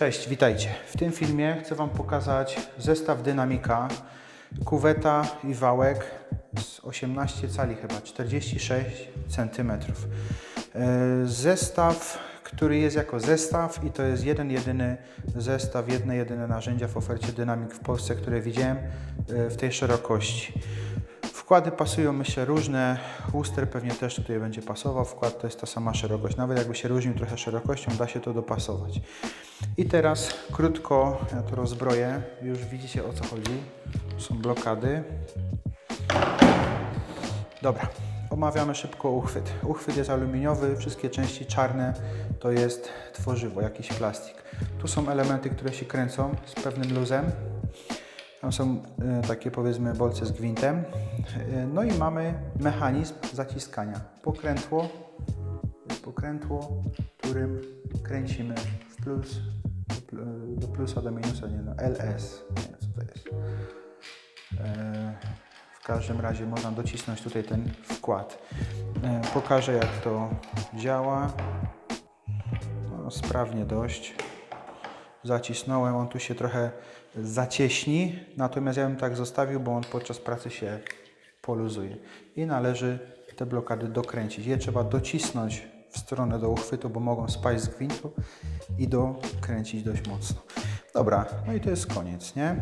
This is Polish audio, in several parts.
Cześć, witajcie. W tym filmie chcę Wam pokazać zestaw dynamika, kuweta i wałek z 18 cali chyba, 46 cm. Zestaw, który jest jako zestaw i to jest jeden jedyny zestaw, jedne jedyne narzędzia w ofercie dynamik w Polsce, które widziałem e, w tej szerokości. Wkłady pasują myślę różne, łuster pewnie też tutaj będzie pasował, wkład to jest ta sama szerokość, nawet jakby się różnił trochę szerokością, da się to dopasować. I teraz krótko, ja to rozbroję, już widzicie o co chodzi, są blokady. Dobra, omawiamy szybko uchwyt. Uchwyt jest aluminiowy, wszystkie części czarne to jest tworzywo, jakiś plastik. Tu są elementy, które się kręcą z pewnym luzem. Tam są e, takie powiedzmy bolce z gwintem. E, No i mamy mechanizm zaciskania. Pokrętło, pokrętło, którym kręcimy w plus, do pl- do plusa, do minusa, nie no, LS, nie wiem co to jest. E, W każdym razie można docisnąć tutaj ten wkład. Pokażę jak to działa. No, sprawnie dość zacisnąłem, on tu się trochę zacieśni, natomiast ja bym tak zostawił, bo on podczas pracy się poluzuje. I należy te blokady dokręcić. Je trzeba docisnąć w stronę do uchwytu, bo mogą spaść z gwintu i dokręcić dość mocno. Dobra, no i to jest koniec, nie?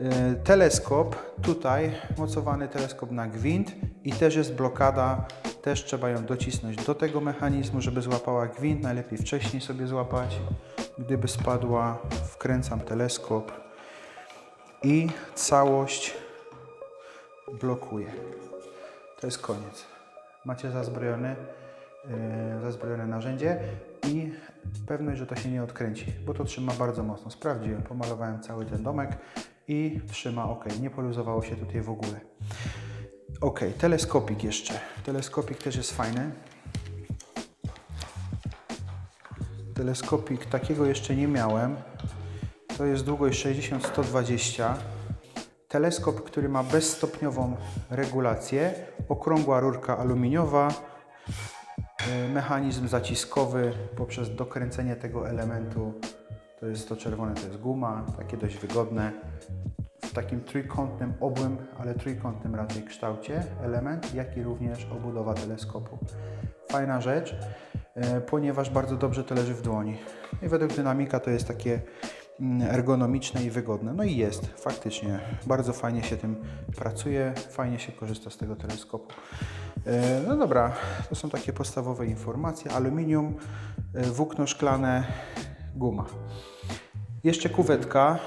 Yy, Teleskop, tutaj mocowany teleskop na gwint i też jest blokada, też trzeba ją docisnąć do tego mechanizmu, żeby złapała gwint, najlepiej wcześniej sobie złapać. Gdyby spadła, wkręcam teleskop i całość blokuję. To jest koniec. Macie zazbrojone, yy, zazbrojone narzędzie i pewność, że to się nie odkręci, bo to trzyma bardzo mocno. Sprawdziłem, pomalowałem cały ten domek i trzyma ok. Nie poluzowało się tutaj w ogóle. Ok, teleskopik jeszcze. Teleskopik też jest fajny. Teleskopik takiego jeszcze nie miałem. To jest długość 60-120. Teleskop, który ma bezstopniową regulację, okrągła rurka aluminiowa, e, mechanizm zaciskowy poprzez dokręcenie tego elementu. To jest to czerwone, to jest guma, takie dość wygodne. Takim trójkątnym, obłym, ale trójkątnym raczej kształcie element, jak i również obudowa teleskopu. Fajna rzecz, e, ponieważ bardzo dobrze to leży w dłoni. I według dynamika to jest takie mm, ergonomiczne i wygodne. No i jest, faktycznie. Bardzo fajnie się tym pracuje, fajnie się korzysta z tego teleskopu. E, No dobra, to są takie podstawowe informacje. Aluminium, e, włókno szklane, guma. Jeszcze kuwetka.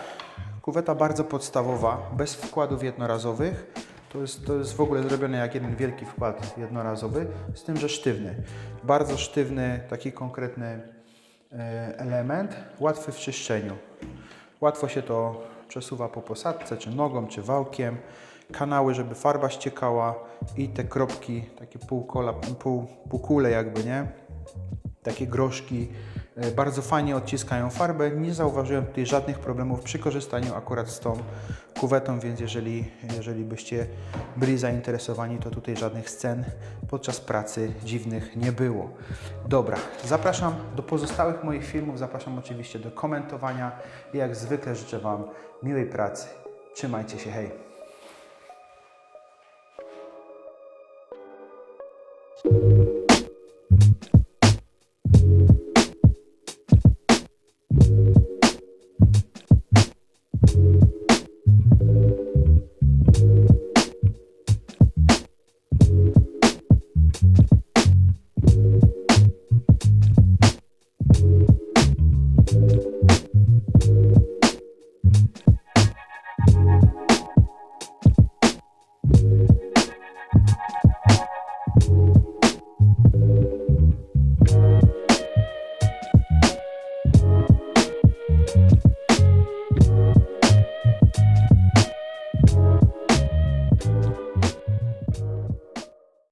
Kuweta bardzo podstawowa, bez wkładów jednorazowych. To jest, to jest w ogóle zrobione jak jeden wielki wkład jednorazowy, z tym, że sztywny. Bardzo sztywny, taki konkretny e, element, łatwy w czyszczeniu. Łatwo się to przesuwa po posadce, czy nogą, czy wałkiem. Kanały, żeby farba ściekała i te kropki, takie półkola, pół, półkule jakby, nie? Takie groszki bardzo fajnie odciskają farbę. Nie zauważyłem tutaj żadnych problemów przy korzystaniu akurat z tą kuwetą, więc jeżeli, jeżeli byście byli zainteresowani, to tutaj żadnych scen podczas pracy dziwnych nie było. Dobra, zapraszam do pozostałych moich filmów, zapraszam oczywiście do komentowania i jak zwykle życzę Wam miłej pracy. Trzymajcie się, hej!